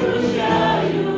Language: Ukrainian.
прощаю,